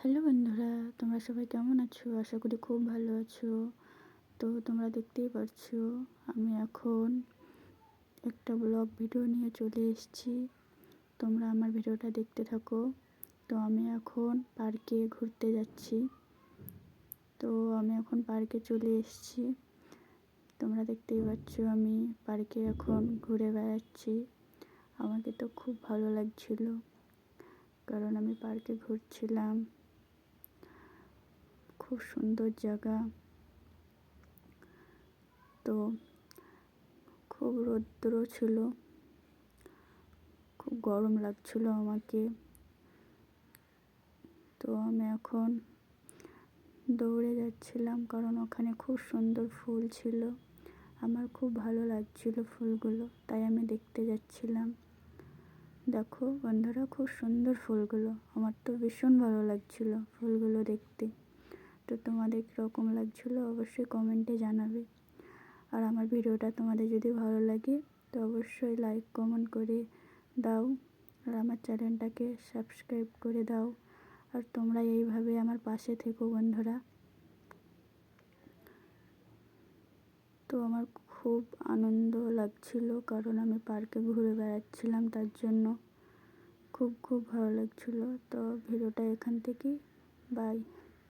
Hello বন্ধুরা, তোমরা সবাই কেমন আছো? আশা করি খুব ভালো আছো। তো তোমরা দেখতেই পারছ, আমি এখন একটা ব্লগ ভিডিও নিয়ে চলে এসেছি। তোমরা আমার ভিডিওটা দেখতে থাকো। তো আমি এখন পার্কে ঘুরতে যাচ্ছি। তো আমি এখন পার্কে চলে এসেছি। তোমরা দেখতেই পাচ্ছ আমি পার্কে এখন ঘুরে বেড়াচ্ছি। আমাকে তো খুব ভালো লাগছিল, কারণ আমি পার্কে ঘুরছিলাম। খুব সুন্দর জায়গা। তো খুব রৌদ্র ছিল। খুব গরম লাগছিল আমাকে। তো আমি এখন দৌড়ে যাচ্ছিলাম কারণ ওখানে খুব সুন্দর ফুল ছিল। আমার খুব ভালো লাগছিল ফুলগুলো, তাই আমি দেখতে যাচ্ছিলাম। দেখো বন্ধুরা, খুব সুন্দর ফুলগুলো। আমার তো ভীষণ ভালো লাগছিল ফুলগুলো দেখতে। তো তোমাদের কীরকম লাগছিল অবশ্যই কমেন্টে জানাবে। আর আমার ভিডিওটা তোমাদের যদি ভালো লাগে, তো অবশ্যই লাইক কমেন্ট করে দাও। আর আমার চ্যানেলটাকে সাবস্ক্রাইব করে দাও। আর তোমরা এইভাবে আমার পাশে থেকো বন্ধুরা। তো আমার খুব আনন্দ লাগছিল, কারণ আমি পার্কে ঘুরে বেড়াচ্ছিলাম তার জন্য। খুব খুব ভালো লাগছিল। তো ভিডিওটা এখান থেকেই বাই